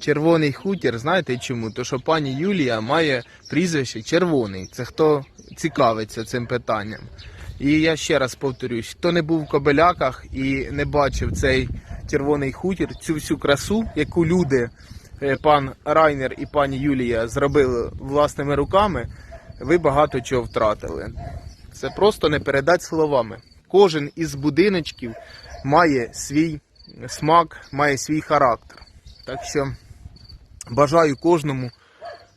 Червоний хутір, знаєте чому? То що пані Юлія має прізвище червоний. Це хто цікавиться цим питанням. І я ще раз повторюсь, хто не був в Кобеляках і не бачив цей червоний хутір, цю всю красу, яку люди, е, пан Райнер і пані Юлія зробили власними руками, ви багато чого втратили. Це просто не передати словами. Кожен із будиночків має свій смак, має свій характер. Так що бажаю кожному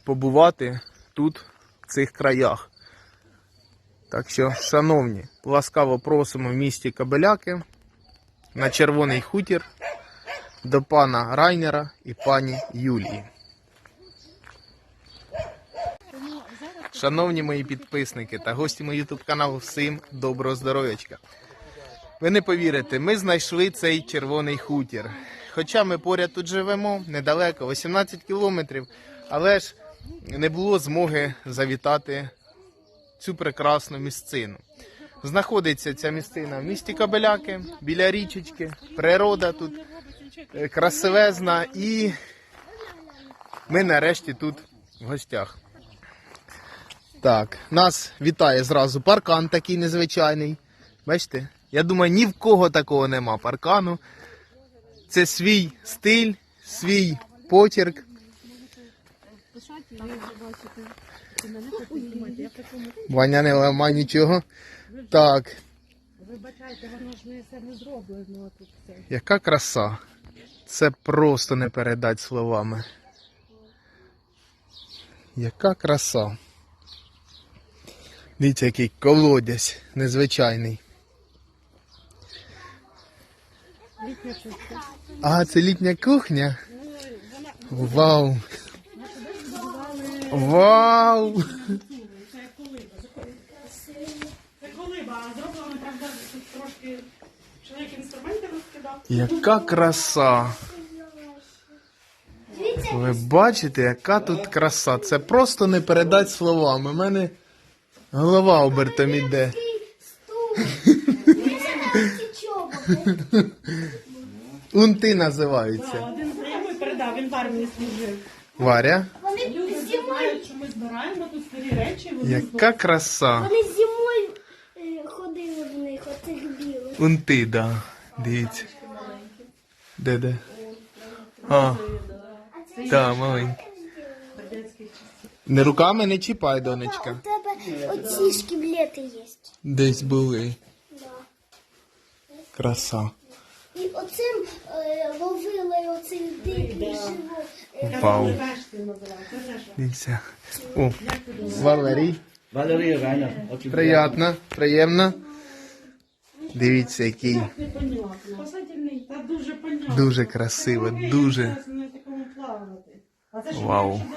побувати тут, в цих краях. Так що, шановні, ласкаво просимо в місті Кабеляки на Червоний хутір до пана Райнера і пані Юлії. Шановні мої підписники та гості мого YouTube каналу, всім доброго здоров'ячка. Ви не повірите, ми знайшли цей червоний хутір. Хоча ми поряд тут живемо, недалеко, 18 кілометрів, але ж не було змоги завітати цю прекрасну місцину. Знаходиться ця місцина в місті Кабеляки, біля річечки, природа тут е, красивезна і ми нарешті тут в гостях. Так, нас вітає зразу паркан такий незвичайний. Бачите? Я думаю, ні в кого такого нема паркану. Це свій стиль, свій почерк. Ваня не ламай нічого. Так, Вибачайте, воно ж не все не зроблено тут все. яка краса. Це просто не передати словами. Яка краса. Дивіться, який колодязь незвичайний. Літня чистка. А, це літня кухня. Вау! Вау! Це колиба. Це колиба, а зроблено, правда, трошки чоловік інструменти розкидав. Яка краса! Ви бачите, яка тут краса. Це просто не передати словами. У мене голова обертом іде. Унти називаються. Один знайомий передав, він в армії служив. Варя, Люди знають, що ми збираємо тут старі речі, вони яка краса. Вони зимою е, ходили в них, оцих білих. Унти, да. Дивіться. Де де? А. Радянських часів. Не руками не чіпай, донечка. У тебе оці шкіблети є. Десь були. Краса. І оцим е, ловили оцих диких живот. Е, Вау. Дивіться. О, Валерій. Валерія Райнер. Приятно, приємно. Дивіться, який дуже красиво, Це дуже. що, Вау.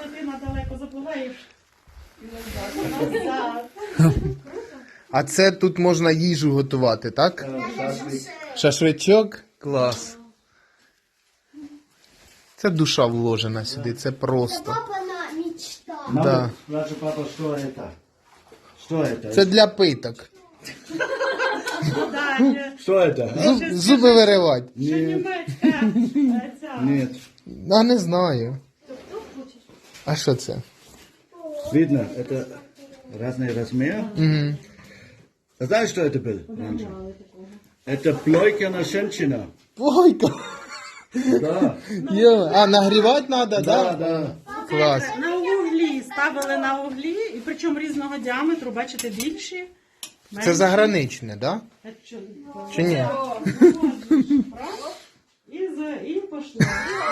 якщо дитина далеко запливаєш і назад. назад. А це тут можна їжу готувати, так? Шашличок? Клас. Це душа вложена сюди, це просто. Папа на мечта. Мама, Да. спрашивай, папа, что это? Что это? Це для питок. Ну, далі. Что это? Зуб, зуби виривати. Що німецька е, ця. Нет. А не знаю. А що це? Видно, это разные размеры. Угу. А Знаешь, что это было раньше? Это плойка женщина. Плойка. Да, Йо, А нагрівати треба, да, да? да. Клас. На углі, ставили на углі, і причому різного діаметру, бачите, більші. Це заграничне, да? А що? Чи ні? О, ну, раз, І, за, і пішло.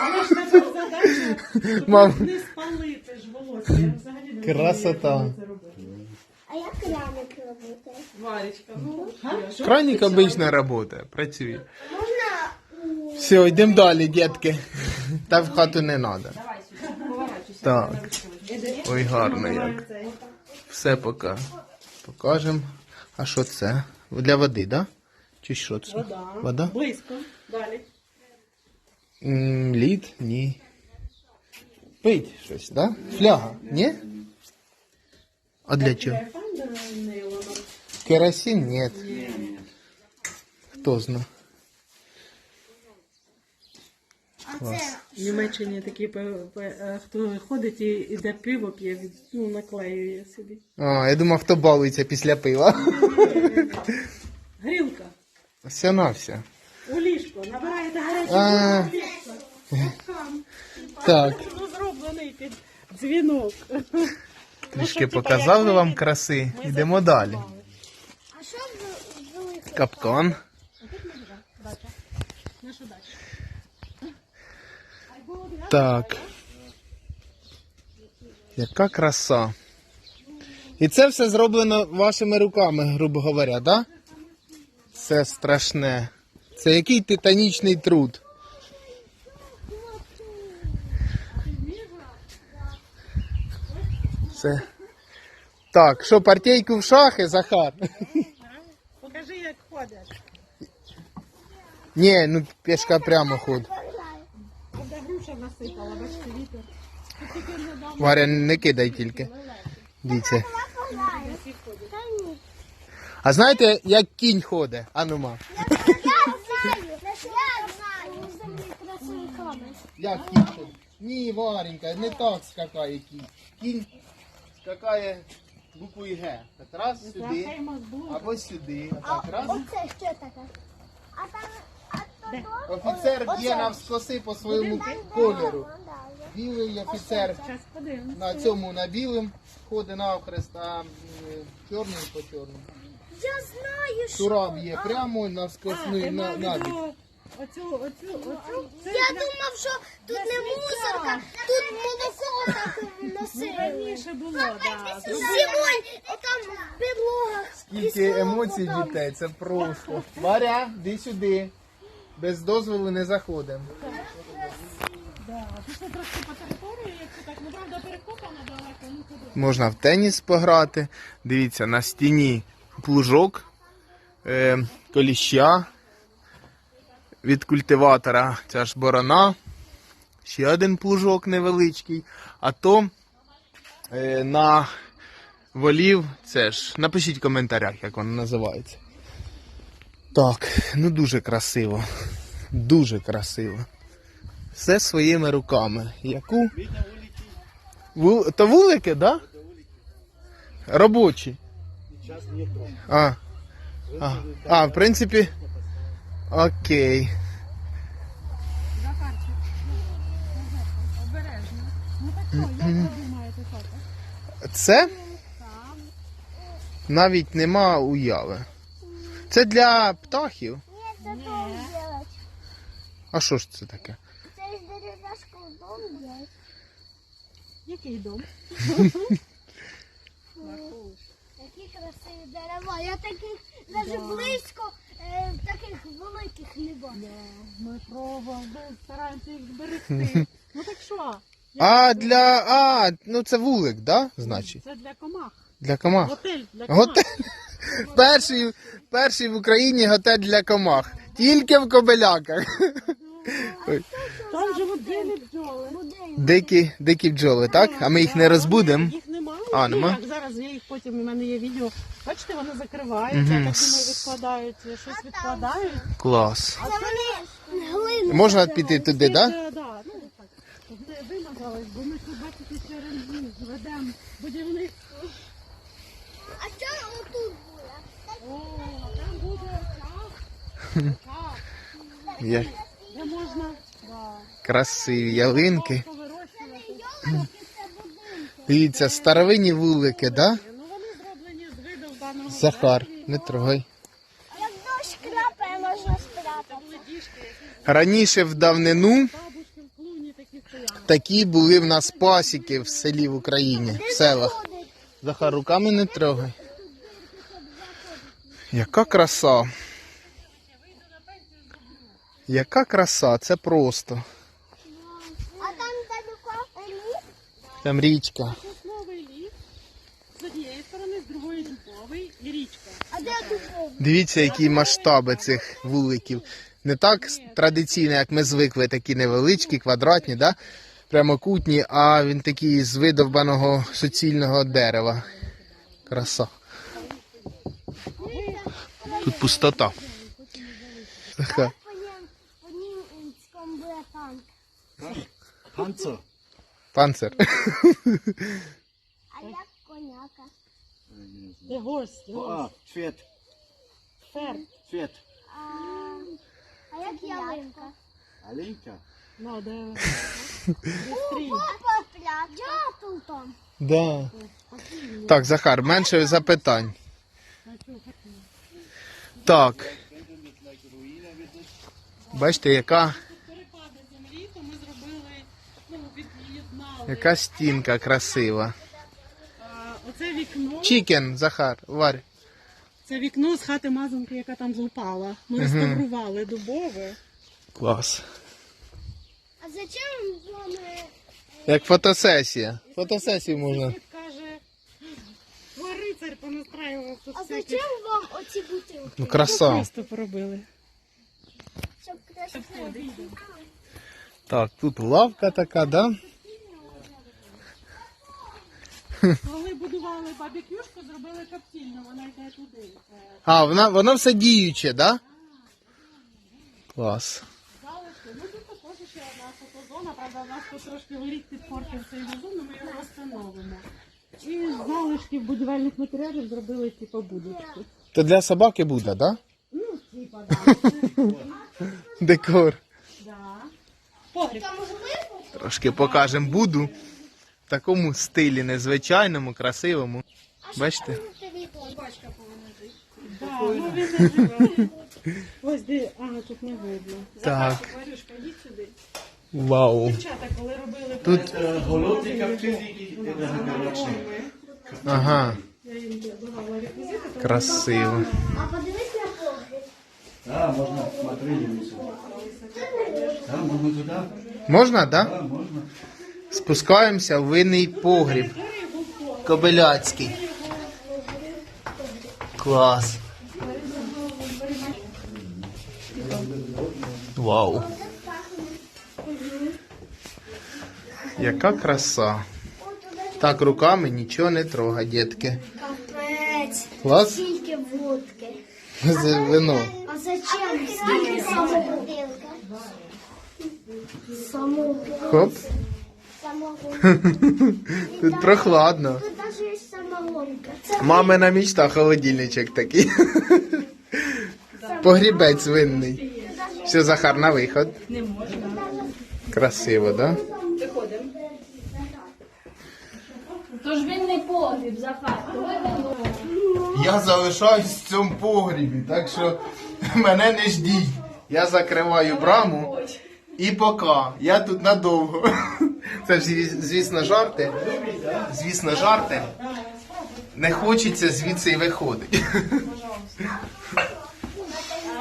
Але ж тепер задача, щоб Мам. не спалити ж волосся. Я взагалі не розумію, Красота. як вони це робили. А як краник робити? Варечка, ну? Краник обично працює, працює. Можна Все, йдемо далі, дітки. Та в хату не треба. Так. Ой, гарно як. Все пока. Покажемо. А що це? Для води, да? Чи що це? Вода. Вода? Близько. Далі. М, Лід? Ні. Пить щось, да? Фляга, ні? А для нейлоном. Керосин? Ні. Хто знає. Клас. В Німеччині такі пе- пе- е, хто ходить і іде пиво п'є, від- ну, наклеює собі. А, я думав, хто балується після пива. Грілка. Все на все. У ліжко. Набираєте гарячу А. воду ліжко. Так. Ну, зроблений під дзвінок. Трішки показали вам краси. Йдемо далі. Капкан. Так. Яка краса. І це все зроблено вашими руками, грубо говоря, да? Це страшне. Це який титанічний труд. Це. Так, що, партійку в шахи, Захар? Покажи, як ходять. Ні, ну пішка прямо ход. Де груша насипала, бачите, вітер. Тут тільки недавно Варя, не кидай тільки. Дивіться. А знаєте, як кінь ходить? Анума. Я знаю. Як кінь ходить? Ні, Варенька, не так скакає кінь. Кінь скакає буквою Г. Так раз сюди, або сюди. А А так раз. оце що таке? А там, а то Офіцер б'є навскоси по своєму кольору. Білий офіцер на цьому на білим ходить навхрест, а м, чорний по чорному. Я знаю, що. Тура б'є прямо навскос, А, ну, на, мав на бік. відео оцю, оцю, оцю. Це Я для- думав, що тут не мусорка, тут молоко так Ну, носили. раніше було, да. Зимой там підлога. Скільки емоцій дітей, це просто. Варя, йди сюди. Без дозволу не заходимо. Да. Пішли трошки по території, якщо так, ну правда, перекопано далеко, ну туди. Можна в теніс пограти. Дивіться, на стіні плужок, е, коліща від культиватора. Ця ж борона. Ще один плужок невеличкий. А то е, на волів це ж. Напишіть в коментарях, як воно називається. Так, ну дуже красиво. Дуже красиво. Все своїми руками. Яку? Ву... То вулики, да? Робочі. А. А, а, в принципі. Окей. Захарчик. Обережно. Ну так що, як ви думаєте, що це? Навіть нема уяви. Це для птахів. Ні, це дом делать. А що ж це таке? Це із дерев'яшкою дом делать. Який дом? Такі красиві дерева. Я таких навіть близько таких великих не бачу. Ми пробували, стараємося їх зберегти. Ну так що? А, для. А, ну це вулик, да? Значить. Це для комах. Для комах. Готель для комах. Готель. Перший, перший в Україні готель для комах. Тільки в кобеляках. Там живуть білі бджоли. Дикі, дикі бджоли, так? А ми їх не розбудемо. Їх. А, Ну, нема? як зараз я їх потім, у мене є відео. Бачите, вони закриваються, Мгм. такими відкладаються, щось відкладають. Клас. А вони глину. Можна піти туди, так? Да? Е, да, ну так. Ви- Вимазались, бо ми тут бачите, ще ренжі ведемо будівництво. А що отут було? О, там буде так. Так, Є де можна да, красиві ялинки. повирощувати. Це будинки. Дивіться, старовинні вулики, да? Ну вони зроблені з виду в даного Захар, не трогай. Раніше в давнину такі були в нас пасіки в селі в Україні, в селах. Захар, руками не трогай. Яка краса. Яка краса, це просто. А там далеко ліс. Там річка. Сосновий ліс з однієї сторони, з другої дубовий і річка. А де дубов? Дивіться, які масштаби цих вуликів. Не так традиційно, як ми звикли, такі невеличкі, квадратні, да? прямокутні, а він такий з видовбаного суцільного дерева. Краса. Тут пустота. Така. По Панцер. А як коняка? Це гость, Oh, ah, Pferd. фер. Pferd. А, а як ялинка? Alinka. Ну, де Опа, Дятел там. Да. Так, Захар, менше запитань. Так. Бачите, яка, перепади землі, то ми зробили, ну, від'єднали. Яка стінка красива. Оце вікно, Чікен, Захар, варь. це вікно з хати мазанки, яка там зупала. Ми реставрували дубове. Клас. А зачем вам... е, Як фотосесія. Фотосесію можна. Каже, «Ой, рицарь понастраював тут А всяких». зачем вам оці бутилки? Ну, краса. Просто поробили. Щоб красиво. Так, тут лавка така, да? Коли будували бабікюшку, зробили коптільню, вона йде туди. Е, А, вона, воно все діюче, да? Клас. Залишки. Ну тут також ще одна фотозона, правда, у нас тут трошки горіть підпортив цей газон, але ми його встановимо. І з залишків будівельних матеріалів зробили типу будочку. То для собаки буде, да? Ну, типа, да. Декор. да. Погріб. Трошки покажемо буду. В такому стилі незвичайному, красивому. Бачите? Да, ну він. Ось де, ага, тут не видно. Так. Варюшка, йдіть сюди. Вау. Дівчата, коли робили Тут- Holoti kaptili in. Ага. я їм давала реквізити, то Красиво. А подивись на погріб. Да, можно, смотри, Лиса. Да, можно туда. Можна, да? Да, можно. Спускаємося в винний погріб. Кобиляцький. Клас. Вау. Яка краса. Так руками нічого не трогай, дітки. Капець. Клас? Скільки водки. Це вино. А зачем скільки самогонка? Самогонка. Хоп. Самогонка. Тут прохладно. Тут навіть є самогонка. Це Мамина мічта холодильничок такий. Погрібець винний. Все, Захар, на виход. не можна. Красиво, да? Тож він не погріб, Захар. Я залишаюсь в цьому погрібі, так що мене не ждіть. Я закриваю браму і пока. Я тут надовго. Це ж, звісно, жарти. Звісно, жарти. Не хочеться звідси й виходити.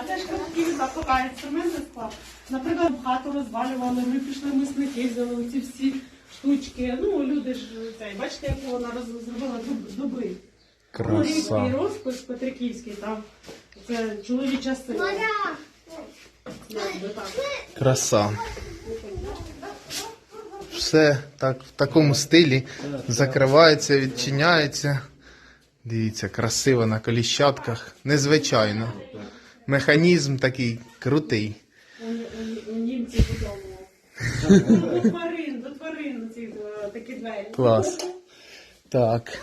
А це ж картки поки інструменти склав. Наприклад, хату розвалювали, ми пішли мисники, взяли оці всі штучки. Ну, люди ж цей, бачите, як вона роз- зробила дуб- дуби. Ну, різький розпис Петриківський, там це чоловіча сила. Краса. Все так, в такому стилі закривається, відчиняється. Дивіться, красиво на коліщатках. Незвичайно. Механізм такий крутий. У, у, у. До тварин, до тварин ці е, такі двері. Клас. Так.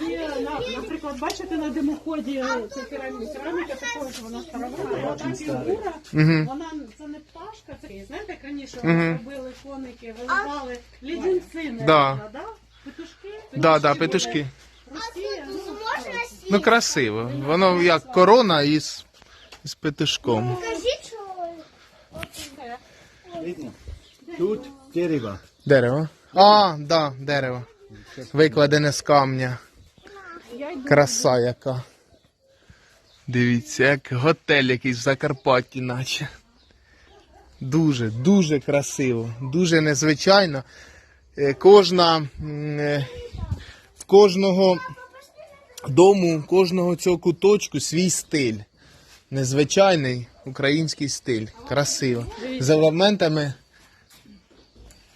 І, на, наприклад, бачите на димоході це кераміка, кераміка також вона старовина, і отак і гура, вона це не пташка, це знаєте, як раніше робили коники, виливали лідінці, не Да. да? Петушки, Да, да, петушки. Росія, ну, Можна? Ну красиво. Воно як корона із, із петушком. Що... Видно? Тут дерево. Дерево. А, да, дерево. Викладене з камня. Краса яка. Дивіться, як готель якийсь в Закарпатті, наче. Дуже, дуже красиво, дуже незвичайно. Е, Кожна, е, в кожного дому, кожного цього куточку свій стиль. Незвичайний український стиль. Красиво. З елементами.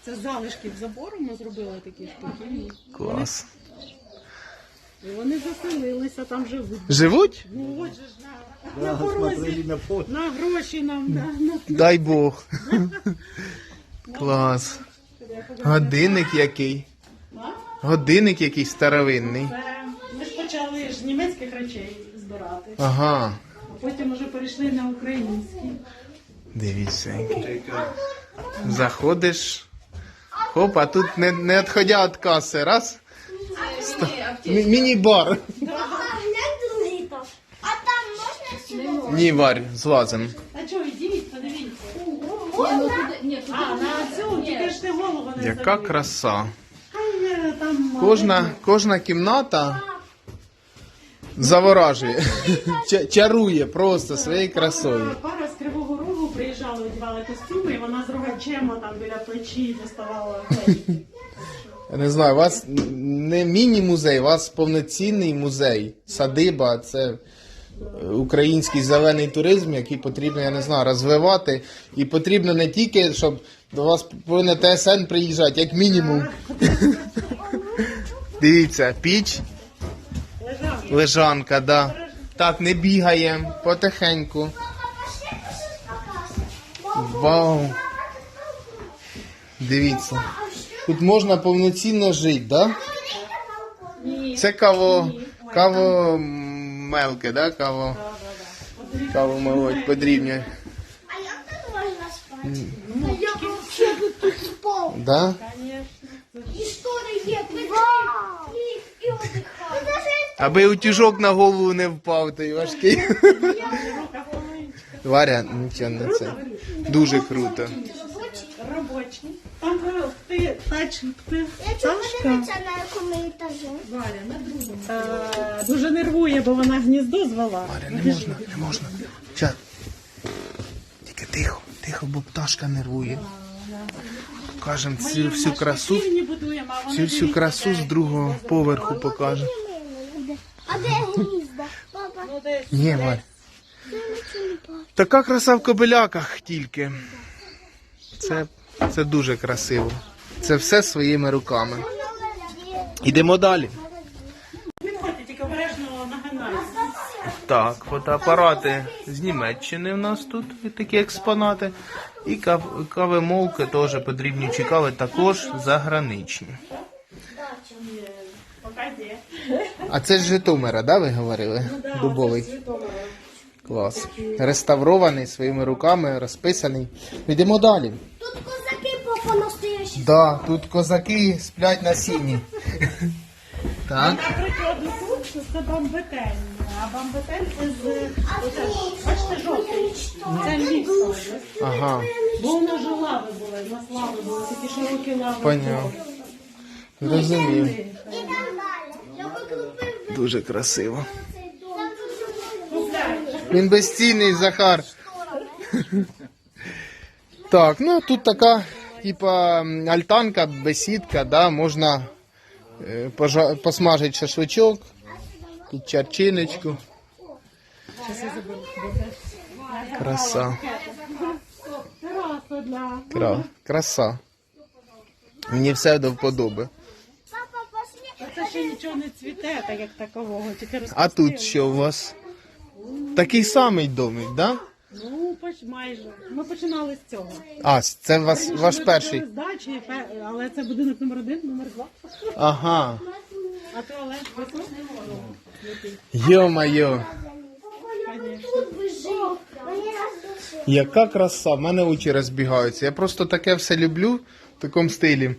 Це з залишків забору ми зробили такі штуки. Клас. І вони заселилися, там живуть. Живуть? Ну от же ж на, на порозі, на на гроші нам, на, на Дай Бог. Клас. Годинник який. Годинник який старовинний. Це ми ж почали ж німецьких речей збирати, Ага. а потім вже перейшли на українські. Дивіться. Заходиш. Хоп, а тут не, не відходя від каси. Раз. Мі- Міні-бар. А там можна сюди? Ні, Варь, злазим. А чого, ідіть, подивіться. Ні, ну туди, ні, туди. А, на цю тільки ж ти голову не Яка забив. краса. Е, там, Кожна, кожна кімната заворажує. Ча- Чарує просто своєю красою. Пара з Кривого Рогу приїжджала, одягала костюми, і вона з рогачема там біля плечі доставала. Я не знаю, у вас не міні-музей, у вас повноцінний музей. Садиба це е, український зелений туризм, який потрібно, я не знаю, розвивати. І потрібно не тільки, щоб до вас повинен ТСН приїжджати, як мінімум. Дивіться, піч, лежанка, да. Так, не бігаємо, потихеньку. Вау. Дивіться. Тут можна повноцінно жити, да? Ні. Це каво, каво мелке, да? Каво, каво молоть подрібнює. А як тут можна спати? Ну, я взагалі тут спав. Да? І штори є, ліг і отдихав. Аби утюжок на голову не впав, той важкий. Варя, нічого не це. Дуже круто. Ти на якому етажі? Варя, на другому. Е, дуже нервує, бо вона гніздо звела. Варя, не можна, не можна. Ча. Тільки тихо, тихо, бо пташка нервує. Покажемо цю всю красу, Півні будуємо, а вони цю всю дивіться, красу з другого поверху покажемо. А де гнізда? Папа, Ну, десь. Ні, Варя. Така краса в кобиляках тільки. Це, це дуже красиво. Це все своїми руками. Йдемо далі. Так, фотоапарати з Німеччини в нас тут такі експонати. І кав- кавомолки теж подрібнючі кави також заграничні. А це з Житомира, да, ви говорили? Дубовий. Клас. Реставрований своїми руками, розписаний. Йдемо далі. Тут козаки настоящі. Да, тут козаки сплять на сіні. Так. Наприклад, тут це бамбетель, а бамбетель це з оце, бачите, жовтий. Це область. Ага, Бо у нас лави були, у нас лави були, такі широкі лави. поняв. Викрупив Дуже красиво. Він безцінний, Захар. Так, ну тут така, типа, альтанка, бесідка, да, можна е, пожа- посмажити шашличок, тут чарчиночку. Краса. Кра- Краса. Мені все до вподоби. Це ще нічого не цвіте, так як такового, тільки А тут що у вас? Такий самий домик, да? Ну, поч- майже. Ми починали з цього. А, це вас, ваш Ми перший. почали з дачі, пе- але це будинок номер один, номер два. Ага. А туалет висок? Йо-майо. Тут би жив. Мені роздушив. Яка краса, в мене очі розбігаються. Я просто таке все люблю в такому стилі.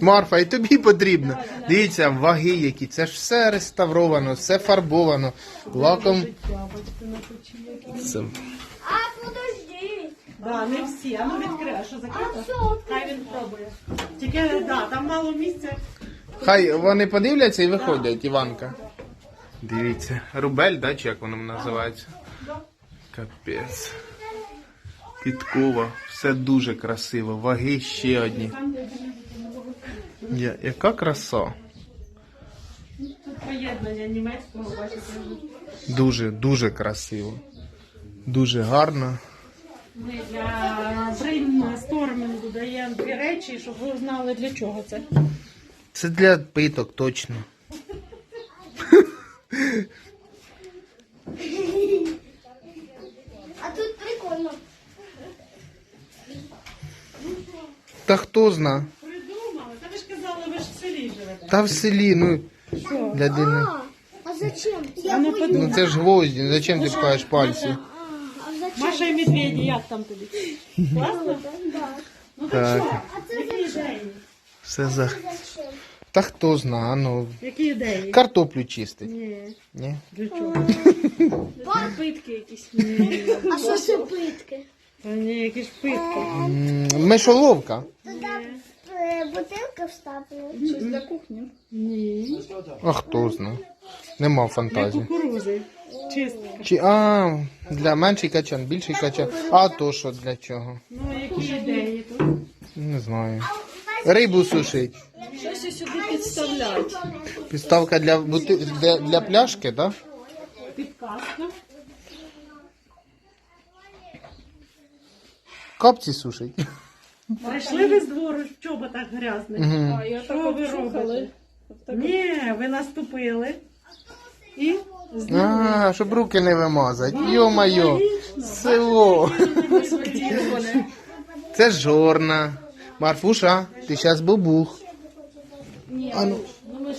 Марфа, і тобі потрібно. Дивіться, ваги які. Це ж все реставровано, все фарбовано. Лаком. Це... А, подожди. Да, не всі. А ну відкрий, що закрито? Хай він пробує. Тільки, да, там мало місця. Хай вони подивляться і виходять, Іванка. Дивіться. Рубель, да, чи як воно називається? Капець. Підкова. Все дуже красиво. Ваги ще одні. Я- Яка краса. Тут поєднання німецького, бачите. Дуже, дуже красиво. Дуже гарно. Ми для брейнстормінгу даємо дві речі, щоб ви знали для чого це. Це для питок точно. А тут прикольно. Та хто зна? Та в селі, ну для дини. А, а зачем? Я ну, боюсь. Ну це ж гвозді, ну зачем ти пхаєш пальці? А, а зачем? Маша і медведі, як там тобі? Класно? Да. Ну Так. так що? А це Які? Все за. зачем? Та хто зна, ну. Які ідеї? Картоплю чистить. Ні. Ні? Для чого? Питки якісь. А що це питки? Та ні, які ж питки. М, Мишоловка. Е, бутилка вставлена. Щось для кухні. Ні. А хто зна? Нема Для фантазії. кукурузи. Чистка. Чи а для менший качан, більший качан. А то що для чого? Ну, які ідеї тут? Не знаю. Рибу сушить. Щось сюди підставляють. Підставка для бути... для, для пляшки, так? Підказка. Капці сушить. Прийшли ви з двору в чоботах грязних. Мгм. А я Що так ви обчухали. робите? Ні, ви наступили. І А, щоб руки не вимазати. Йо-майо. Село. Це жорна. Марфуша, ти зараз бабух. А ну. ну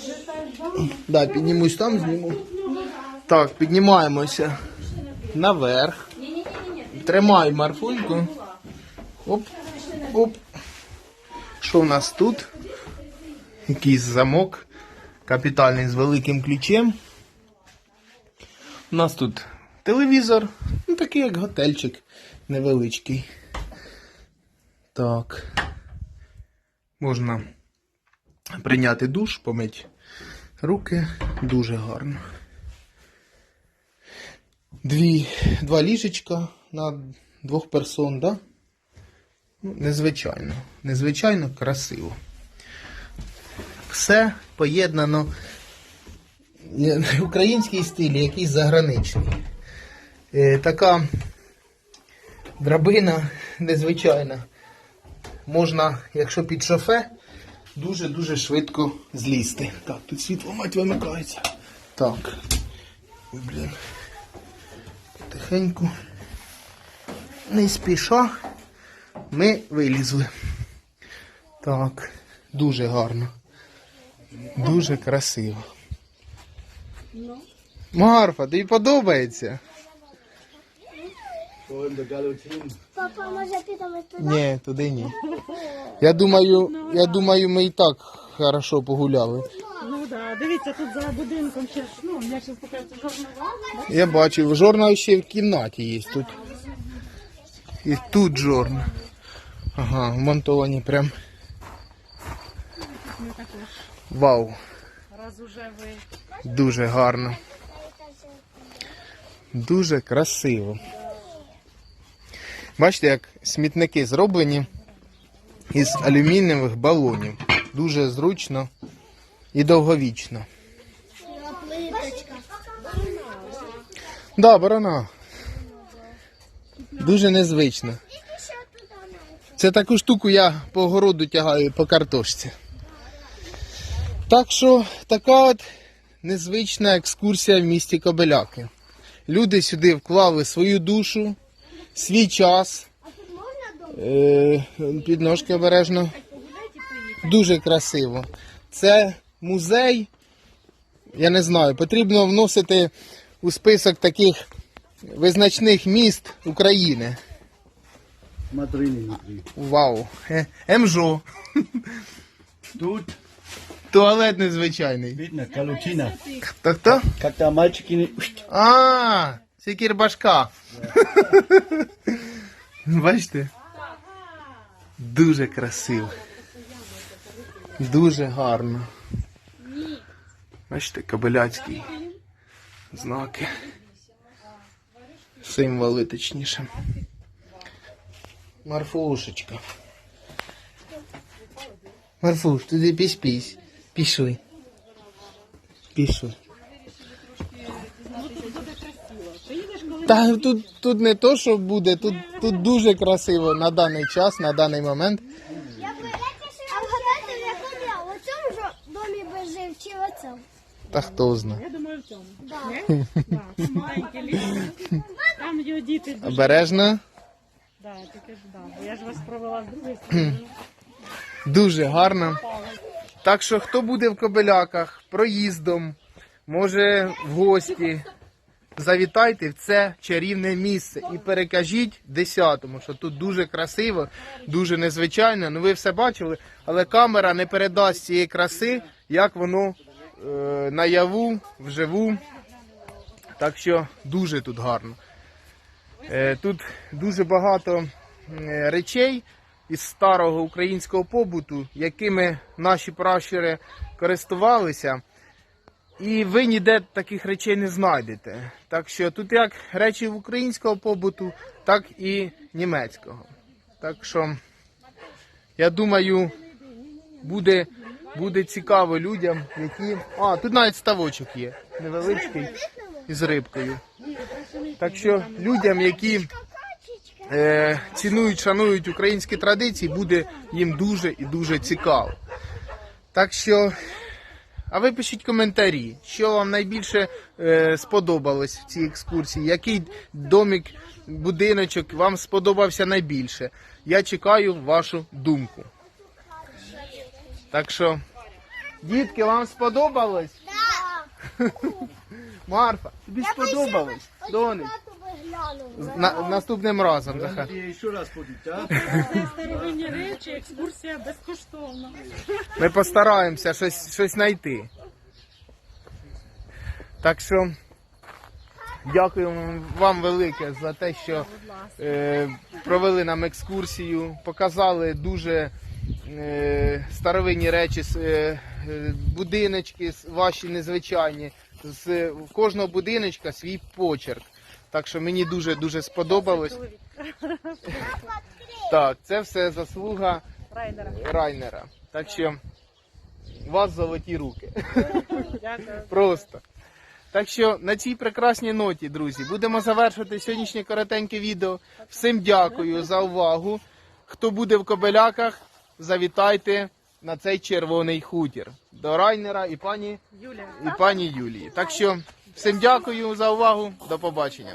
Да, піднімусь там, зніму. Так, піднімаємося наверх. Тримай Марфуньку. Оп. Оп. Що в нас тут? Якийсь замок. Капітальний з великим ключем. У нас тут телевізор. Ну, такий як готельчик невеличкий. Так. Можна прийняти душ, помить руки. Дуже гарно. Дві, два ліжечка на двох персон, да? Ну, незвичайно. Незвичайно красиво. Все поєднано. Є Український стиль, якийсь заграничний. Е, така драбина незвичайна. Можна, якщо під шофе, дуже-дуже швидко злізти. Так, тут світло мать вимикається. Так. Блін. Тихенько. Не спіша. Ми вилізли. Так. Дуже гарно. Дуже красиво. Марфа, тобі подобається? Папа, може підемо туди? Ні, туди ні. Я думаю, я думаю, ми і так хорошо погуляли. Ну да, дивіться, тут за будинком ще ж, ну, я зараз покажу журнал. Я бачив, жорна ще в кімнаті є тут. І тут жорна. Ага, вмонтовані прям. Вау, дуже гарно. Дуже красиво. Бачите, як смітники зроблені із алюмінієвих балонів. Дуже зручно і довговічно. Да, барана. Дуже незвично. Це таку штуку я по городу тягаю по картошці. Так що така от незвична екскурсія в місті Кобеляки. Люди сюди вклали свою душу, свій час. Е, підножки обережно. Дуже красиво. Це музей. Я не знаю, потрібно вносити у список таких визначних міст України. Смотри, внутри. Вау. Е, МЖО. Тут Туалет незвичайний. видно Галутина. Хто хто? Как da мальчики не... А, це кірбашка. Бачите? Дуже красиво. Дуже гарно. Бачите, кобиляцький знаки. Символи точніше. Марфушечка. Марфуш, туди пісь-пісь. Пішли. Пішли. Та тут, тут не то, що буде, тут, тут дуже красиво на даний час, на даний момент. Я в якому я? У цьому ж домі би жив чи в оцьому? Та хто знає. Я думаю, в цьому. Да, там маленьке ліжко. Там його діти дуже. Обережно. Да, таке ж да. Бо я ж вас провела з другої сторони. Дуже гарно. Так що, хто буде в Кобеляках, проїздом, може в гості, завітайте в це чарівне місце і перекажіть десятому, що тут дуже красиво, дуже незвичайно. Ну ви все бачили, але камера не передасть цієї краси, як воно наяву, вживу. Так що дуже тут гарно. Е, Тут дуже багато е, речей із старого українського побуту, якими наші пращури користувалися. І ви ніде таких речей не знайдете. Так що тут як речі українського побуту, так і німецького. Так що, я думаю, буде, буде цікаво людям, які. А, тут навіть ставочок є. Невеличкий із рибкою. Так що людям, які е, цінують, шанують українські традиції, буде їм дуже і дуже цікаво. Так що, а ви пишіть коментарі, що вам найбільше е, сподобалось в цій екскурсії, який домик, будиночок вам сподобався найбільше. Я чекаю вашу думку. Так що, дітки, вам сподобалось? Марфа, тобі сподобалось? Виглянув. На, наступним разом, Захар. Еще раз будет, да? Це старовинні речі, екскурсія безкоштовна. Ми постараємося щось, щось знайти. Так що дякуємо вам велике за те, що е, провели нам екскурсію, показали дуже старовинні речі, е, е, будиночки ваші незвичайні. З кожного будиночка свій почерк. Так що мені дуже дуже сподобалось. Так, це все заслуга. Райнера. Так що у вас золоті руки. Дякую. Просто. Так що на цій прекрасній ноті, друзі, будемо завершувати сьогоднішнє коротеньке відео. Всім дякую за увагу. Хто буде в Кобеляках, завітайте на цей червоний хутір до Райнера і пані, Юлія. і пані Юлії. Так що всім дякую за увагу. До побачення.